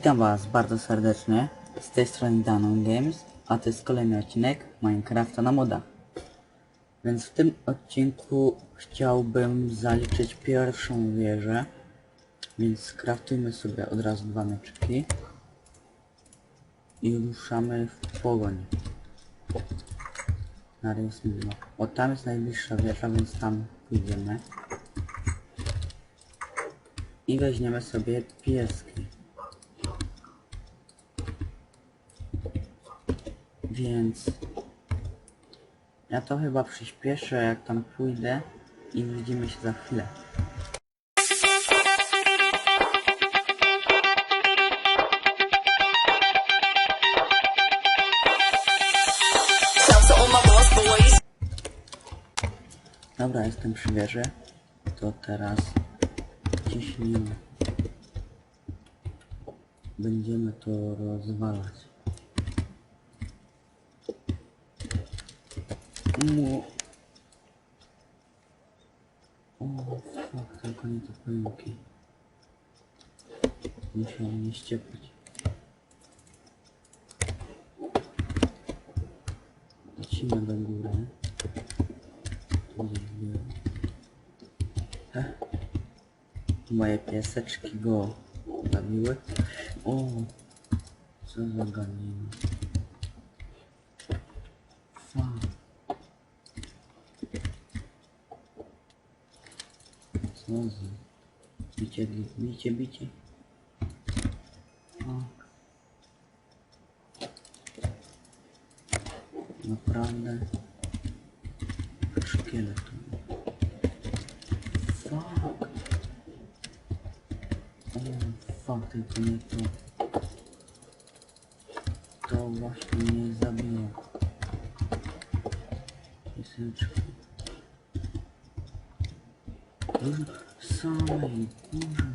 Witam was bardzo serdecznie. Z tej strony Danon Games, a to jest kolejny odcinek Minecrafta na modach. Więc w tym odcinku chciałbym zaliczyć pierwszą wieżę. Więc skraftujmy sobie od razu dwa mieczyki. I ruszamy w pogoń. Na rys mimo. O tam jest najbliższa wieża, więc tam pójdziemy. I weźmiemy sobie pieski. Więc ja to chyba przyspieszę jak tam pójdę i widzimy się za chwilę. Dobra, jestem przy wieży. To teraz ciśnijmy. Będziemy to rozwalać. Mu. O, fuck, tylko nie te pająki. Musiał mnie ściepać. Lecimy do góry. Tu. Ech. Moje pieseczki go zabiły. O, co za ganina. Fuck. Za... Bicie, bicie, bicie. Fuck. Naprawdę. Szkieletu. Fuck. O, fuck, tylko nie to. To właśnie mnie zabiło. Pieseczki. Dużo samej górze.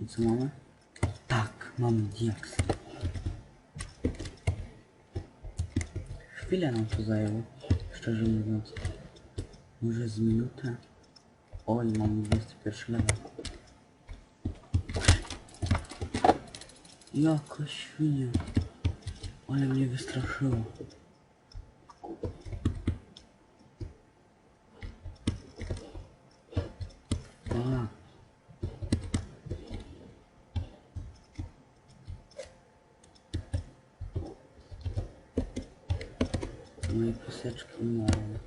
I co mamy? Tak, mamy diaks. Chwilę nam to zajęło, szczerze mówiąc. Może z minutę? Oj, mam 21 level. Jaka świnia. Ale mnie wystraszyło. A. Moje pieseczki umarły.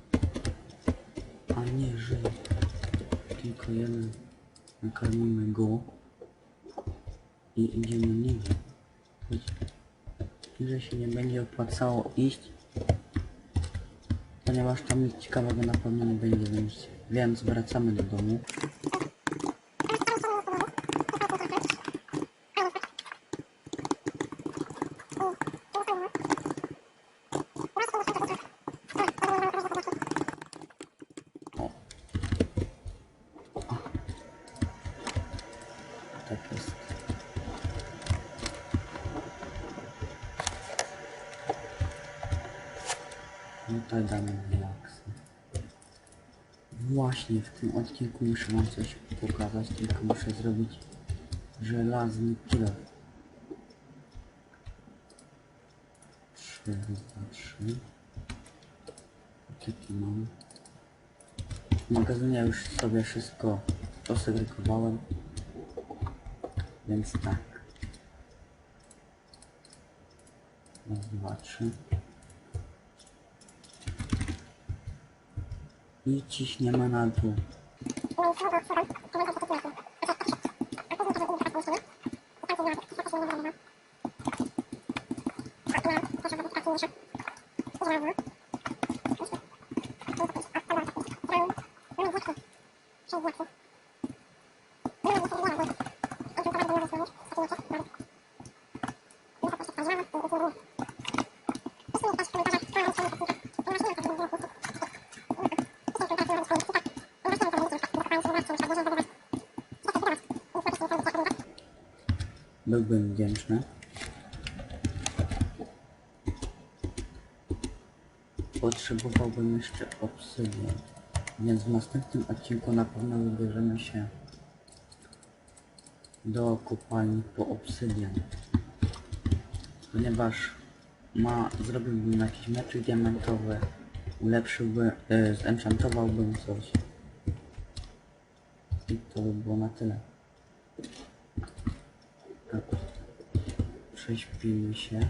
A nie żyje. Tylko jeden. Nakarmimy go. I idziemy niżej. Niżej się nie będzie opłacało iść. Ponieważ tam nic ciekawego na pewno nie będzie, więc, więc wracamy do domu. O. O. Tak jest. No to damy relaksy. Właśnie w tym odcinku muszę wam coś pokazać, tylko muszę zrobić żelazny kilo. 3, 2, 3. Taki mam. W już sobie wszystko posegregowałem. Więc tak. Raz, dwa, trzy. I ciśniemy na dół. Byłbym wdzięczny. Potrzebowałbym jeszcze obsydian. Więc w następnym odcinku na pewno wybierzemy się do kopalni po obsydian. Ponieważ ma, zrobiłbym jakiś meczyk diamentowy, ulepszyłby, e, zenchantowałbym coś. I to by było na tyle. Prześpimy się.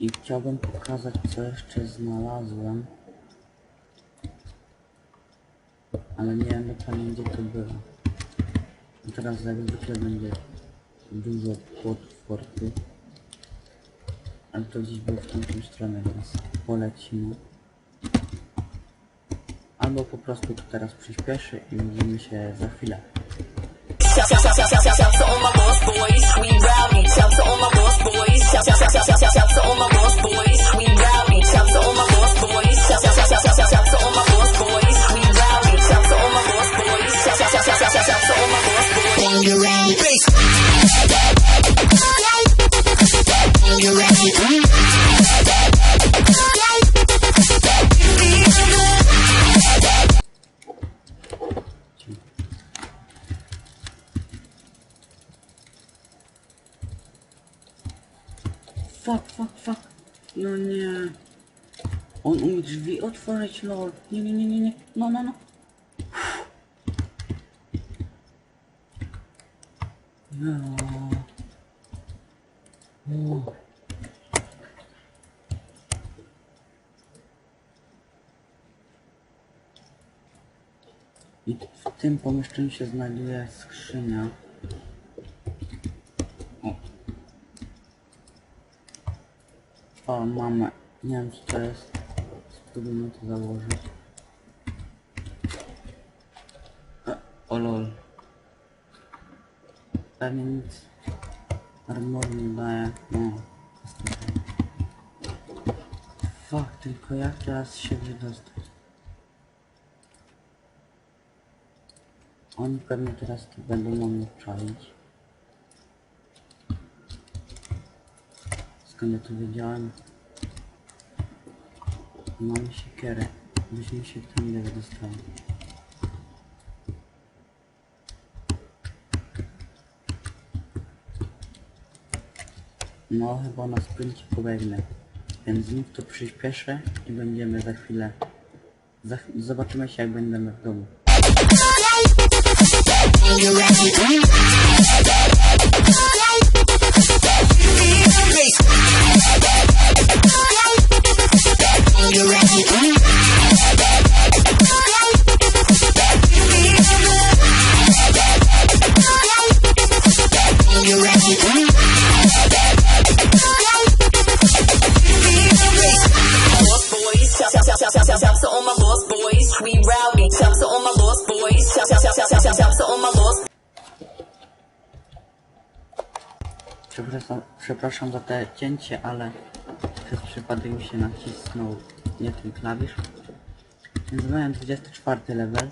I chciałbym pokazać co jeszcze znalazłem. Ale nie wiem dokładnie gdzie to było. I teraz jak zwykle będzie dużo potworków. Ale to gdzieś było w tamtą stronę, więc polecimy. Albo po prostu to teraz przyspieszy i widzimy się za chwilę. Shout, shout, drzwi otworzyć, lol. Nie, nie, nie, nie, nie. No, no, no. No. O. I w tym pomieszczeniu się znajduje skrzynia. O. O, mamy. Nie wiem co to jest. Spróbujmy to założyć. O lol. Pewnie nic. Armor nie daje. No. Fuck, tylko jak teraz się wydostać? Oni pewnie teraz tu będą na mnie czaić. Skąd ja to wiedziałem? Mamy siekierę. Byśmy się tam nie wydostali. No chyba na sprincie pobiegnę. Więc znów to przyspieszę i będziemy za chwilę... Za, ch- zobaczymy się jak będziemy w domu. you're Przepraszam, przepraszam za te cięcie, ale przez przypadek mi się nacisnął nie ten klawisz. Więc miałem 24 level.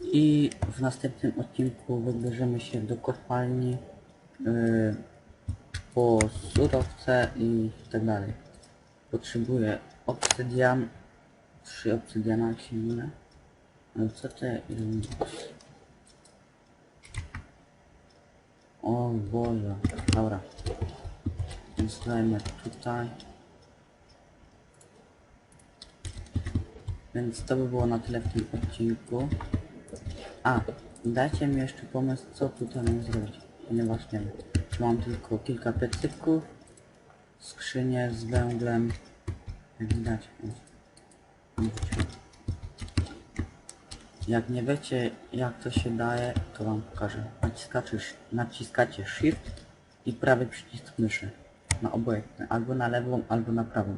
I w następnym odcinku wybierzemy się do kopalni yy, po surowce i tak dalej. Potrzebuję obsydian, 3 obsydiana jak się mylę. Ale co te O Boże, dobra. Więc tutaj. Więc to by było na tyle w tym odcinku. A, dajcie mi jeszcze pomysł, co tutaj mam zrobić. Ponieważ nie wiem, mam tylko kilka piecyków, skrzynię z węglem. Jak widać. Jak nie wiecie jak to się daje, to wam pokażę. Naciskacie, naciskacie Shift i prawy przycisk myszy. Na obojętny. Albo na lewą, albo na prawą.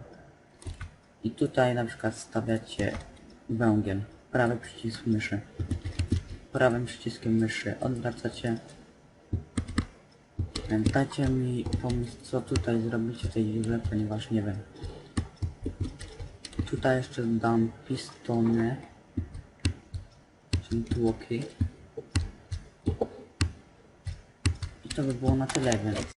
I tutaj na przykład stawiacie węgiel. Prawy przycisk myszy. Prawym przyciskiem myszy odwracacie. Dajcie mi pomysł co tutaj zrobić w tej dziurze, ponieważ nie wiem. Tutaj jeszcze dam pistony. Czyli tłoki. I to by było na tyle, więc